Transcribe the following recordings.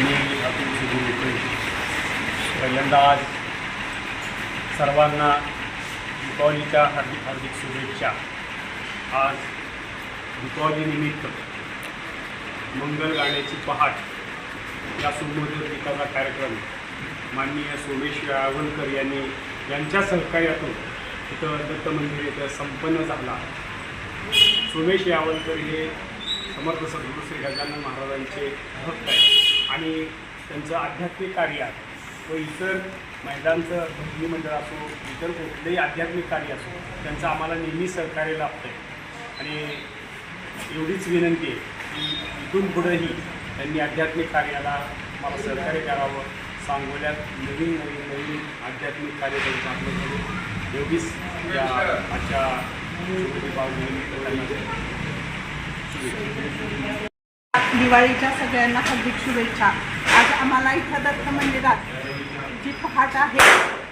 मी अतुल सुधीर पहिल्यांदा आज सर्वांना दीपावलीच्या हार्दिक हार्दिक शुभेच्छा. आज दीपावलीनिमित्त मंगल गाण्याची पहाट या सुमधुर गीताचा कार्यक्रम माननीय सोमेश यावलकर यांनी यांच्या सहकार्यातून इथं दत्त मंदिर इथं संपन्न झाला. सोमेश यावलकर हे समर्थ सद्गुरू श्री गजानन महाराजांचे भक्त आहेत. आणि त्यांचं आध्यात्मिक कार्य व इतर मैदानचं भजनी मंडळ असो इतर कुठलंही आध्यात्मिक कार्य असो त्यांचं आम्हाला नेहमी सहकार्य लाभतं आहे आणि एवढीच विनंती आहे की इथून पुढंही त्यांनी आध्यात्मिक कार्याला मला सहकार्य करावं. सांगोल्यात नवीन नवीन नवीन आध्यात्मिक कार्य त्यांचं आपलं करू. एवढीच या आजच्या दीपावली त्यांना दिवाळीच्या सगळ्यांना हार्दिक शुभेच्छा. आज आम्हाला इथं दत्त मंदिरात जी पहाट आहे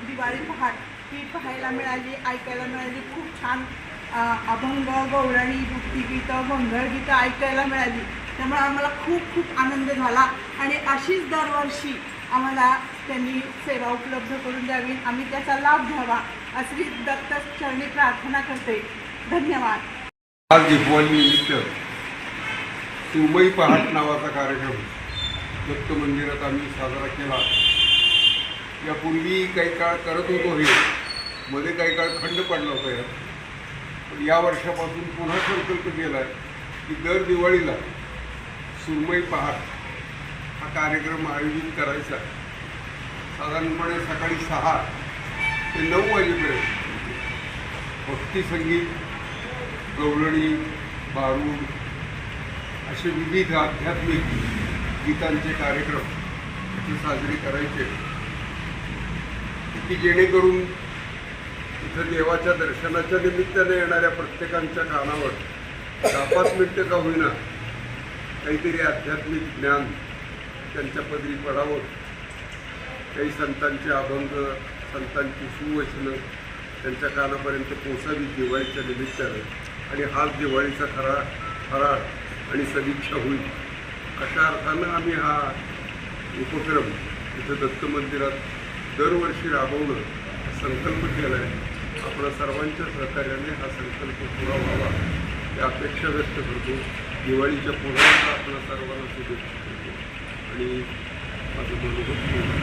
दिवाळी पहाट ती पाहायला मिळाली ऐकायला मिळाली. खूप छान अभंग गौरणी भक्तिगीतं गोंधळगीतं ऐकायला मिळाली. त्यामुळे आम्हाला खूप खूप आनंद झाला. आणि अशीच दरवर्षी आम्हाला त्यांनी सेवा उपलब्ध करून द्यावी. आम्ही त्याचा लाभ घ्यावा अशी दत्त चरणी प्रार्थना करते. धन्यवाद. आज दीपावली सुमई पहाट नावाचा कार्यक्रम दत्त मंदिरात आम्ही साजरा केला. यापूर्वी काही काळ करत होतो हे. मध्ये काही काळ खंड पडला होता यात. पण या वर्षापासून पुन्हा संकल्प केला आहे की दर दिवाळीला सुरमई पहाट हा कार्यक्रम आयोजित करायचा. साधारणपणे सकाळी सहा ते नऊ वाजेपर्यंत. भक्ती संगीत गवळणी बारूद असे विविध आध्यात्मिक गीतांचे कार्यक्रम इथे साजरे करायचे. की जेणेकरून इथं देवाच्या दर्शनाच्या निमित्ताने येणाऱ्या प्रत्येकांच्या कानावर दहा पाच मिनटं का होईना काहीतरी आध्यात्मिक ज्ञान त्यांच्या पदरी पडावं. काही संतांचे अभंग संतांची सुवचनं त्यांच्या कानापर्यंत पोचावी दिवाळीच्या निमित्तानं. आणि हाच दिवाळीचा खरा फराळ आणि सदिच्छा होईल. अशा अर्थानं आम्ही हा उपक्रम इथं दत्त मंदिरात दरवर्षी राबवणं संकल्प केला आहे आपल्या सर्वांच्या सहकार्याने हा संकल्प पुरा व्हावा. या अपेक्षा व्यक्त करतो. दिवाळीच्या पुढे आपल्या सर्वांना शुभेच्छा करतो आणि माझं मनोगत पूर्ण